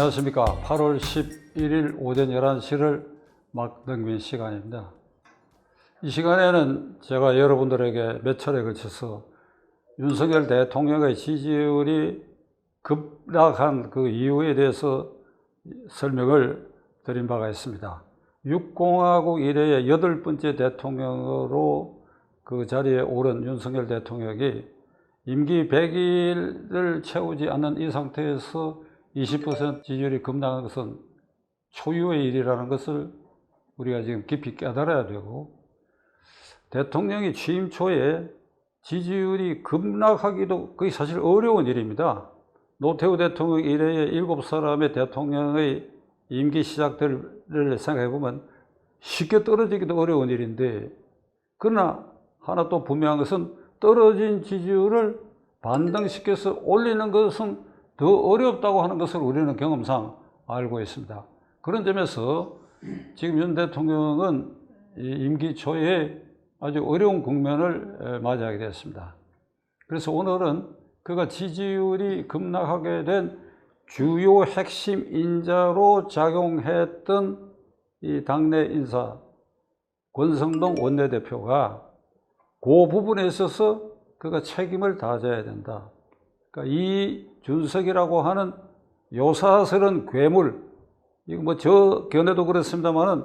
안녕하십니까. 8월 11일 오전 11시를 막 넘긴 시간입니다. 이 시간에는 제가 여러분들에게 몇 차례 걸쳐서 윤석열 대통령의 지지율이 급락한 그 이유에 대해서 설명을 드린 바가 있습니다. 6공화국 이래의 여덟 번째 대통령으로 그 자리에 오른 윤석열 대통령이 임기 100일을 채우지 않는 이 상태에서 20% 지지율이 급락한 것은 초유의 일이라는 것을 우리가 지금 깊이 깨달아야 되고 대통령이 취임 초에 지지율이 급락하기도 거의 사실 어려운 일입니다. 노태우 대통령 이래의 일곱 사람의 대통령의 임기 시작들을 생각해 보면 쉽게 떨어지기도 어려운 일인데 그러나 하나 또 분명한 것은 떨어진 지지율을 반등시켜서 올리는 것은 더 어렵다고 하는 것을 우리는 경험상 알고 있습니다. 그런 점에서 지금 윤 대통령은 임기 초에 아주 어려운 국면을 맞이하게 되었습니다. 그래서 오늘은 그가 지지율이 급락하게 된 주요 핵심 인자로 작용했던 이 당내 인사 권성동 원내대표가 그 부분에 있어서 그가 책임을 다져야 된다. 그러니까 이 준석이라고 하는 요사스런 괴물, 이거 뭐 저 견해도 그렇습니다만은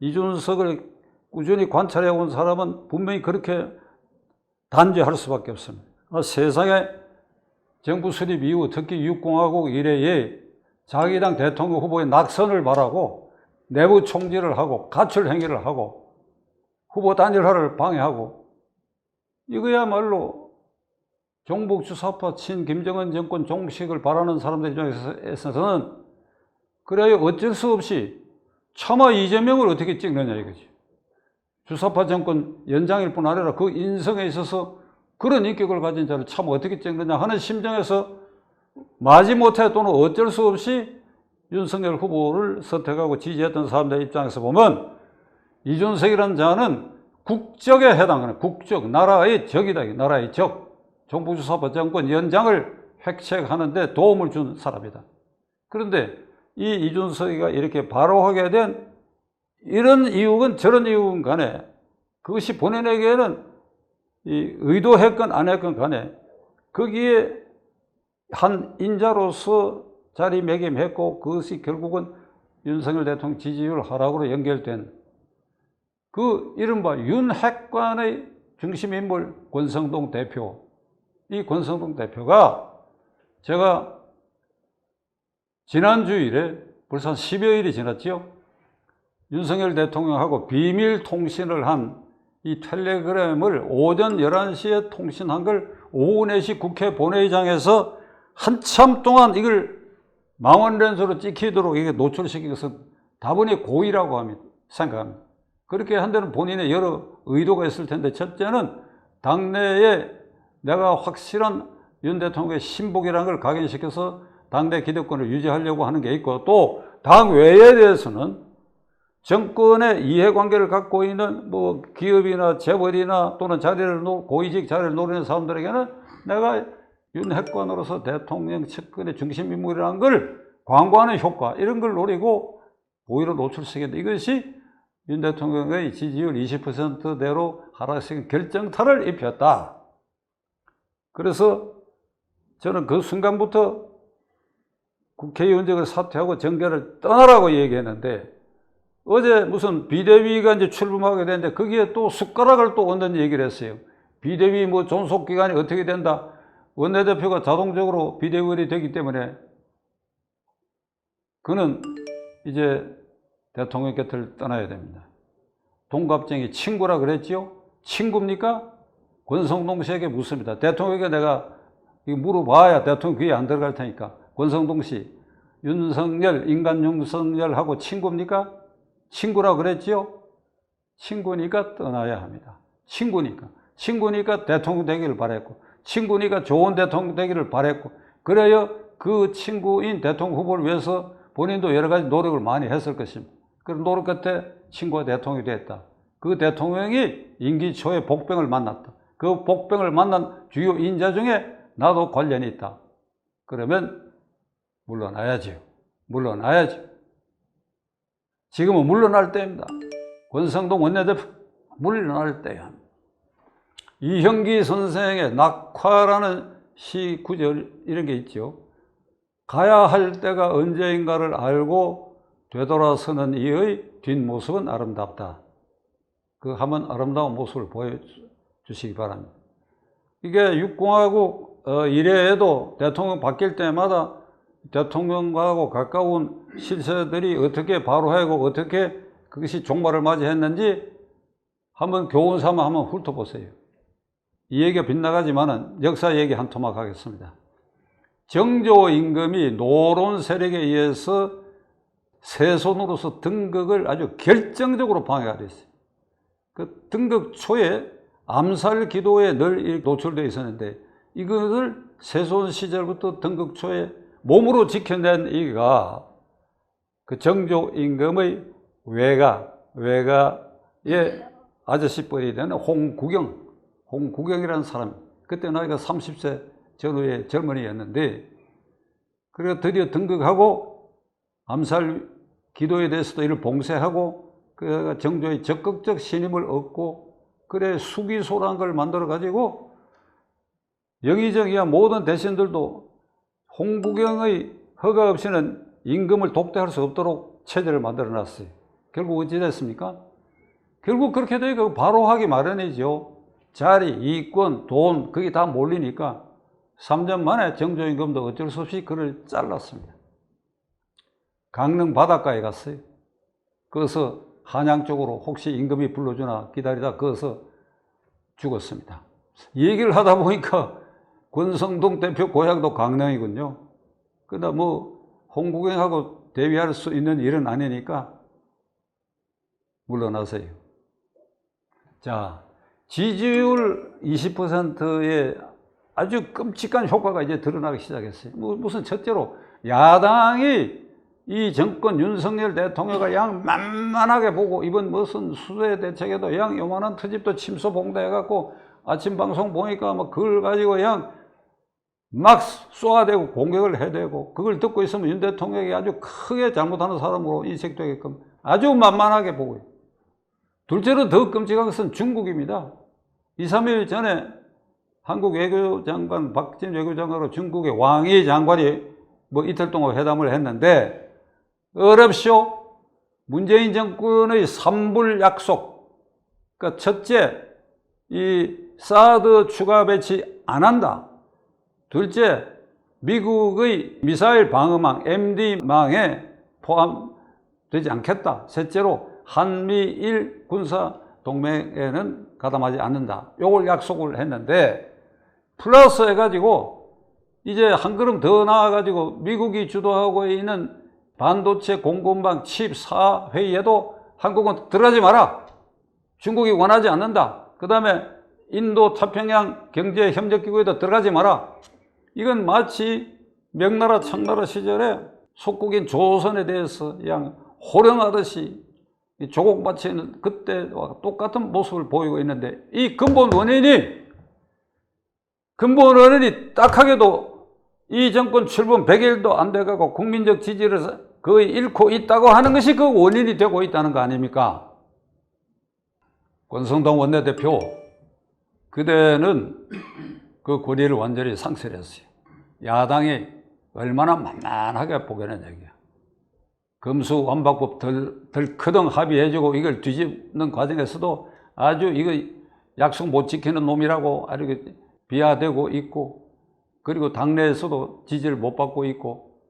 이준석을 꾸준히 관찰해 온 사람은 분명히 그렇게 단죄할 수밖에 없습니다. 아, 세상에 정부 수립 이후 특히 육공화국 이래에 자기 당 대통령 후보의 낙선을 말하고 내부 총질을 하고 가출 행위를 하고 후보 단일화를 방해하고 이거야말로 종북 주 사파 친 김정은 정권 종식을 바라는 사람들 입장에서는 그래야 어쩔 수 없이 차마 이재명을 어떻게 찍느냐 이거지. 주사파 정권 연장일 뿐 아니라 그 인성에 있어서 그런 인격을 가진 자를 참 어떻게 찍느냐 하는 심정에서 마지못해 또는 어쩔 수 없이 윤석열 후보를 선택하고 지지했던 사람들 입장에서 보면 이준석이라는 자는 국적에 해당하는 국적, 나라의 적이다. 나라의 적. 정부주사파 정권 연장을 획책하는 데 도움을 준 사람이다. 그런데 이 이준석이가 이렇게 바로하게 된 이런 이유건 저런 이유건 간에 그것이 본인에게는 이 의도했건 안 했건 간에 거기에 한 인자로서 자리매김했고 그것이 결국은 윤석열 대통령 지지율 하락으로 연결된 그 이른바 윤핵관의 중심 인물 권성동 대표 이 권성동 대표가 제가 지난주일에 벌써 한 10여일이 지났지요. 윤석열 대통령하고 비밀 통신을 한 이 텔레그램을 오전 11시에 통신한 걸 오후 4시 국회 본회의장에서 한참 동안 이걸 망원렌즈로 찍히도록 이게 노출시킨 것은 다분히 고의라고 합니다. 생각합니다. 그렇게 한 데는 본인의 여러 의도가 있을 텐데 첫째는 당내에 내가 확실한 윤 대통령의 신복이라는 걸 각인시켜서 당내 기득권을 유지하려고 하는 게 있고 또 당 외에 대해서는 정권의 이해관계를 갖고 있는 뭐 기업이나 재벌이나 또는 자리를 고위직 자리를 노리는 사람들에게는 내가 윤 핵관으로서 대통령 측근의 중심 인물이라는 걸 광고하는 효과 이런 걸 노리고 오히려 노출시켰다. 이것이 윤 대통령의 지지율 20%대로 하락시킨 결정타를 입혔다. 그래서 저는 그 순간부터 국회의원직을 사퇴하고 정계를 떠나라고 얘기했는데 어제 무슨 비대위가 이제 출범하게 되는데 거기에 또 숟가락을 또 얹는 얘기를 했어요. 비대위 뭐 존속기간이 어떻게 된다. 원내대표가 자동적으로 비대위원이 되기 때문에 그는 이제 대통령 곁을 떠나야 됩니다. 동갑쟁이 친구라 그랬지요? 친구입니까? 권성동 씨에게 묻습니다. 대통령에게 내가 물어봐야 대통령 귀에 안 들어갈 테니까. 권성동 씨, 윤석열, 인간 윤석열하고 친구입니까? 친구라 그랬지요? 친구니까 떠나야 합니다. 친구니까. 친구니까 대통령 되기를 바랬고, 친구니까 좋은 대통령 되기를 바랬고, 그래야 그 친구인 대통령 후보를 위해서 본인도 여러 가지 노력을 많이 했을 것입니다. 그런 노력 끝에 친구가 대통령이 됐다. 그 대통령이 임기 초에 복병을 만났다. 그 복병을 만난 주요 인자 중에 나도 관련이 있다. 그러면 물러나야지요. 물러나야죠. 지금은 물러날 때입니다. 권성동 원내대표 물러날 때야. 이형기 선생의 낙화라는 시 구절 이런 게 있죠. 가야 할 때가 언제인가를 알고 되돌아서는 이의 뒷모습은 아름답다. 그 한번 아름다운 모습을 보여 주시기 바랍니다. 이게 육공화국 어, 이래에도 대통령 바뀔 때마다 대통령과하고 가까운 실세들이 어떻게 바로하고 어떻게 그것이 종말을 맞이했는지 한번 교훈 삼아 한번 훑어보세요. 이 얘기가 빗나가지만은 역사 얘기 한 토막 하겠습니다. 정조 임금이 노론 세력에 의해서 세손으로서 등극을 아주 결정적으로 방해가 됐어요. 그 등극 초에 암살 기도에 늘 노출되어 있었는데 이것을 세손 시절부터 등극 초에 몸으로 지켜낸 이가 그 정조 임금의 외가 외가의 아저씨뻘이 되는 홍구경 홍구경이라는 사람. 그때 나이가 30세 전후의 젊은이였는데 그래서 드디어 등극하고 암살 기도에 대해서도 이를 봉쇄하고 그 정조의 적극적 신임을 얻고 그래 수기소란 걸 만들어 가지고 영의정이야 모든 대신들도 홍구경의 허가 없이는 임금을 독대할 수 없도록 체제를 만들어 놨어요. 결국 어찌 됐습니까? 결국 그렇게 되니까 바로 하기 마련이죠. 자리, 이권, 돈, 그게 다 몰리니까 3년 만에 정조임금도 어쩔 수 없이 그를 잘랐습니다. 강릉 바닷가에 갔어요. 거기서 한양 쪽으로 혹시 임금이 불러주나 기다리다 거기서 죽었습니다. 얘기를 하다 보니까 권성동 대표 고향도 강릉이군요. 그러다 뭐 홍구경하고 대비할 수 있는 일은 아니니까 물러나세요. 자, 지지율 20%의 아주 끔찍한 효과가 이제 드러나기 시작했어요. 뭐 무슨 첫째로 야당이 이 정권 윤석열 대통령을 양 만만하게 보고 이번 무슨 수재 대책에도 양 요만한 트집도 침소 봉대해갖고 아침 방송 보니까 막 그걸 가지고 양 막 쏘아대고 공격을 해대고 그걸 듣고 있으면 윤 대통령이 아주 크게 잘못하는 사람으로 인식되게끔 아주 만만하게 보고 있어요. 둘째로 더 끔찍한 것은 중국입니다. 2, 3일 전에 한국 외교장관, 박진 외교장관으로 중국의 왕이 장관이 뭐 이틀 동안 회담을 했는데 어렵쇼? 문재인 정권의 삼불 약속. 그러니까 첫째, 이 사드 추가 배치 안 한다. 둘째, 미국의 미사일 방어망, MD망에 포함되지 않겠다. 셋째로, 한미일 군사 동맹에는 가담하지 않는다. 요걸 약속을 했는데 플러스 해가지고 이제 한 걸음 더 나아가지고 미국이 주도하고 있는 반도체 공급망 칩 4회의에도 한국은 들어가지 마라. 중국이 원하지 않는다. 그 다음에 인도太平양 경제 협력 기구에도 들어가지 마라. 이건 마치 명나라 청나라 시절에 속국인 조선에 대해서 그냥 호령하듯이 조국 바치는 그때와 똑같은 모습을 보이고 있는데 이 근본 원인이 근본 원인이 딱하게도 이 정권 출범 100일도 안 돼가고 국민적 지지를 거의 잃고 있다고 하는 것이 그 원인이 되고 있다는 거 아닙니까? 권성동 원내대표 그대는 그 권위를 완전히 상실했어요. 야당이 얼마나 만만하게 보게는 얘기야. 금수 완박법 덜, 덜 크등 합의해주고 이걸 뒤집는 과정에서도 아주 이거 약속 못 지키는 놈이라고 아주 비하되고 있고 그리고 당내에서도 지지를 못 받고 있고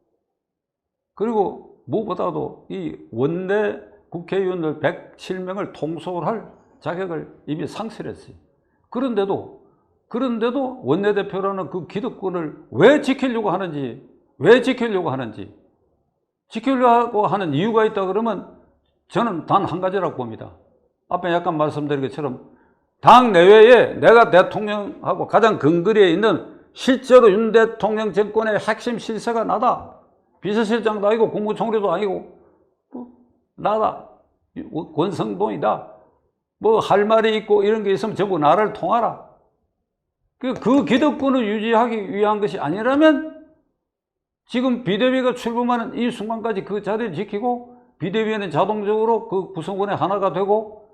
그리고 무엇보다도 이 원내 국회의원들 107명을 통솔할 자격을 이미 상실했어요. 그런데도 그런데도 원내대표라는 그 기득권을 왜 지키려고 하는지 왜 지키려고 하는지 지키려고 하는 이유가 있다 그러면 저는 단 한 가지라고 봅니다. 앞에 약간 말씀드린 것처럼 당 내외에 내가 대통령하고 가장 근거리에 있는 실제로 윤 대통령 정권의 핵심 실세가 나다. 비서실장도 아니고 국무총리도 아니고 뭐 나다. 권성동이다. 뭐 할 말이 있고 이런 게 있으면 전부 나를 통하라. 그, 그 기득권을 유지하기 위한 것이 아니라면 지금 비대위가 출범하는 이 순간까지 그 자리를 지키고 비대위는 자동적으로 그 구성원의 하나가 되고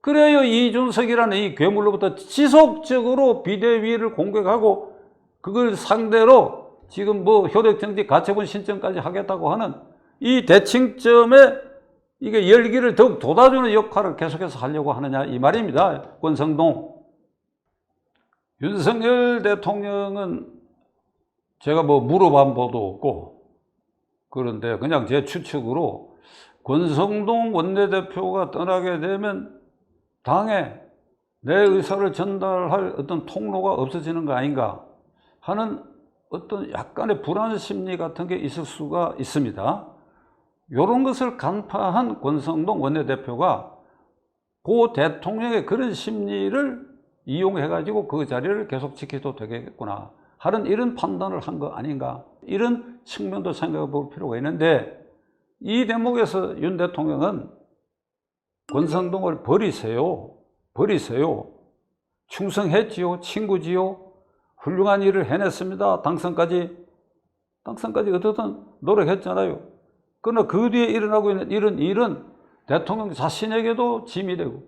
그래야 이준석이라는 이 괴물로부터 지속적으로 비대위를 공격하고 그걸 상대로 지금 뭐 효력정지 가처분 신청까지 하겠다고 하는 이 대칭점에 이게 열기를 더욱 돋아주는 역할을 계속해서 하려고 하느냐 이 말입니다. 권성동. 윤석열 대통령은 제가 뭐 물어본 바도 없고 그런데 그냥 제 추측으로 권성동 원내대표가 떠나게 되면 당에 내 의사를 전달할 어떤 통로가 없어지는 거 아닌가 하는 어떤 약간의 불안 심리 같은 게 있을 수가 있습니다. 이런 것을 간파한 권성동 원내대표가 고 대통령의 그런 심리를 이용해가지고 그 자리를 계속 지켜도 되겠구나 하는 이런 판단을 한 거 아닌가 이런 측면도 생각해 볼 필요가 있는데 이 대목에서 윤 대통령은 권성동을 버리세요. 버리세요. 충성했지요. 친구지요. 훌륭한 일을 해냈습니다. 당선까지. 당선까지 어떻든 노력했잖아요. 그러나 그 뒤에 일어나고 있는 이런 일은 대통령 자신에게도 짐이 되고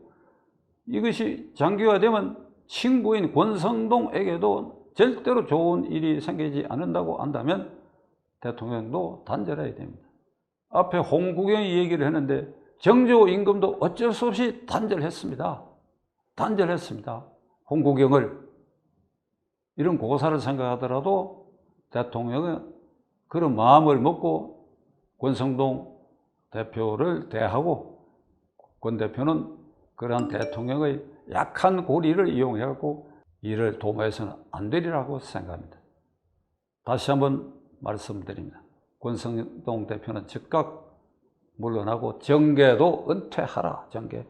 이것이 장기화되면 친구인 권성동에게도 절대로 좋은 일이 생기지 않는다고 한다면 대통령도 단절해야 됩니다. 앞에 홍국영이 얘기를 했는데 정조 임금도 어쩔 수 없이 단절했습니다. 단절했습니다. 홍국영을 이런 고사를 생각하더라도 대통령은 그런 마음을 먹고 권성동 대표를 대하고 권 대표는 그러한 대통령의 약한 고리를 이용해갖고 이를 도모해서는 안 되리라고 생각합니다. 다시 한번 말씀드립니다. 권성동 대표는 즉각 물러나고 정계도 은퇴하라. 정계.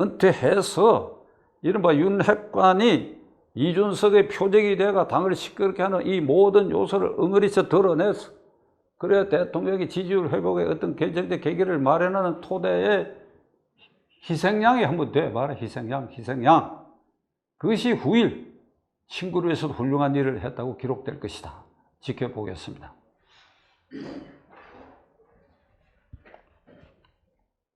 은퇴해서 이른바 윤핵관이 이준석의 표적이 되가 당을 시끄럽게 하는 이 모든 요소를 응어리쳐 드러내서 그래야 대통령이 지지율 회복의 어떤 결정적 계기를 마련하는 토대에 희생양이 한번 돼 봐라. 희생양, 희생양. 그것이 후일 친구를 위해서도 훌륭한 일을 했다고 기록될 것이다. 지켜보겠습니다.